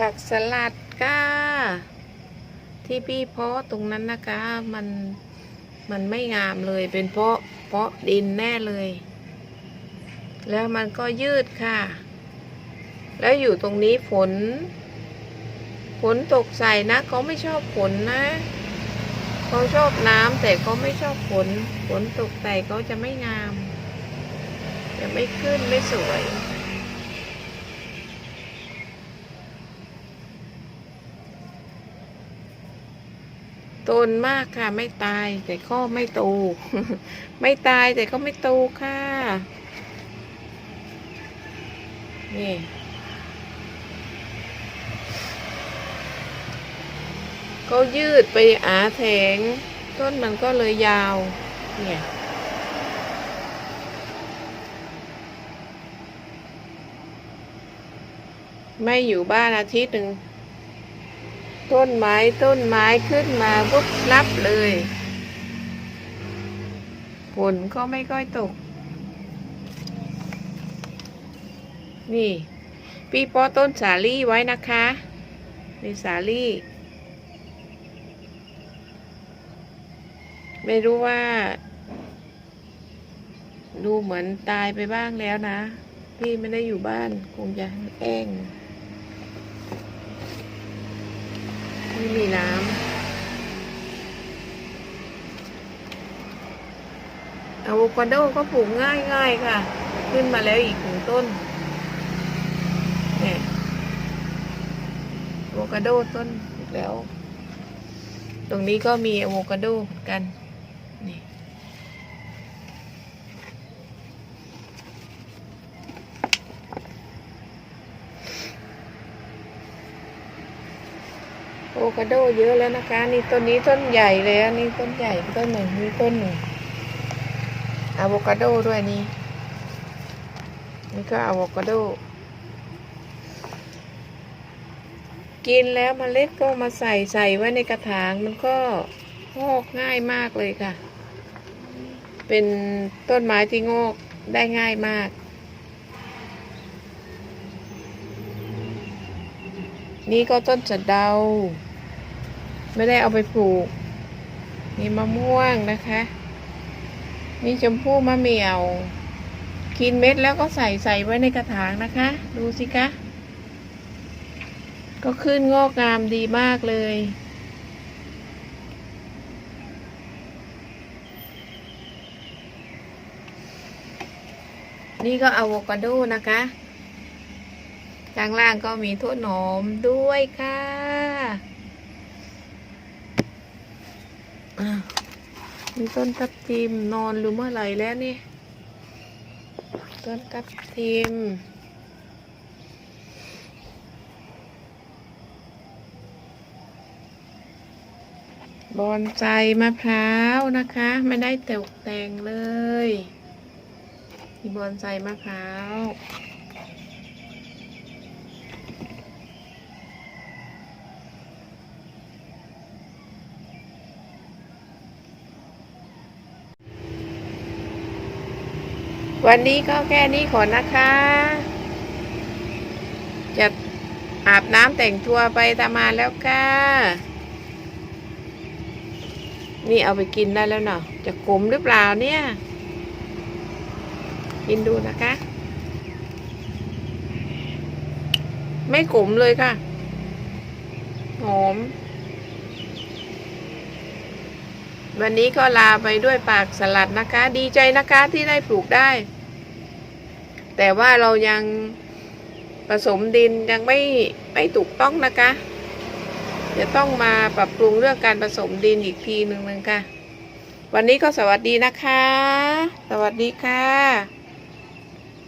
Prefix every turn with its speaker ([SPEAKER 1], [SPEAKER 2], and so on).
[SPEAKER 1] ผักสลัดก้า ที่พี่เพาะตรงนั้นนะคะ มันมันไม่งามเลยเป็นเพราะเพราะดินแน่เลย แล้วมันก็ยืดค่ะ แล้วอยู่ตรงนี้ฝนฝนตกใส่นะเขาไม่ชอบฝนนะเขาชอบน้ำแต่เขาไม่ชอบฝนฝนตกใส่เขาจะไม่งาม จะไม่ขึ้นไม่สวย ตนมากค่ะ ไม่ตายแต่ก็ไม่โต ไม่ตายแต่ก็ไม่โตค่ะ นี่ก็ยืดไปอาแถง ต้นมันก็เลยยาว เนี่ยไม่อยู่บ้านอาทิตย์หนึ่ง ต้นไม้ต้นไม้ขึ้นมาปุ๊บรับเลยฝนก็ไม่ค่อยตก นี่ พี่ปอต้นสาลี่ไว้นะคะนี่สาลี่ ไม่รู้ว่า ดูเหมือนตายไปบ้างแล้วนะ พี่ไม่ได้อยู่บ้าน คงจะแอ้ง ไม่มีน้ำอะโวคาโดก็ปลูกง่ายๆค่ะ ขึ้นมาแล้วอีกหนึ่งต้นเนี่ยอะโวคาโดต้นอีกแล้ว ตรงนี้ก็มีอะโวคาโดกันนี่ โวคาโดเยอะแล้วนะคะ นี่ต้นนี้ต้นใหญ่เลยอันนี้ต้นใหญ่ต้นหนึ่งนี่ต้นหนึ่งอะโวคาโดด้วยนี่นี่ก็อะโวคาโด กินแล้วมเมล็ดก็มาใส่ใส่ไว้ในกระถางมันก็งอกง่ายมากเลยค่ะ เป็นต้นไม้ที่งอกได้ง่ายมาก นี่ก็ต้นสะเดา ไม่ได้เอาไปปลูก มีมะม่วงนะคะ มีชมพู่มะเหมี่ยวกินเม็ดแล้วก็ใส่ใส่ไว้ในกระถางนะคะ ดูสิคะ ก็ขึ้นงอกงามดีมากเลย นี่ก็อะโวคาโดนะคะข้างล่างก็มีถั่วหนอมด้วยค่ะอะ มีต้นทับทิมนอนหรือเมื่อไหร่แล้วนี่ ต้นทับทิมบอนไซมะพร้าวนะคะ ไม่ได้ตกแต่งเลย มีบอนไซมะพร้าว วันนี้ก็แค่นี้ก่อนนะคะ จะอาบน้ำแต่งตัวไปตามาแล้วค่ะ นี่เอาไปกินได้แล้วเนาะ จะขมหรือเปล่าเนี่ย กินดูนะคะ ไม่ขมเลยค่ะ หอม วันนี้ก็ลาไปด้วยปากสลัดนะคะ ดีใจนะคะที่ได้ปลูกได้ แต่ว่าเรายังผสมดินยังไม่ไม่ถูกต้องนะคะ จะต้องมาปรับปรุงเรื่องการผสมดินอีกทีหนึ่งนึงค่ะ วันนี้ก็สวัสดีนะคะ สวัสดีค่ะ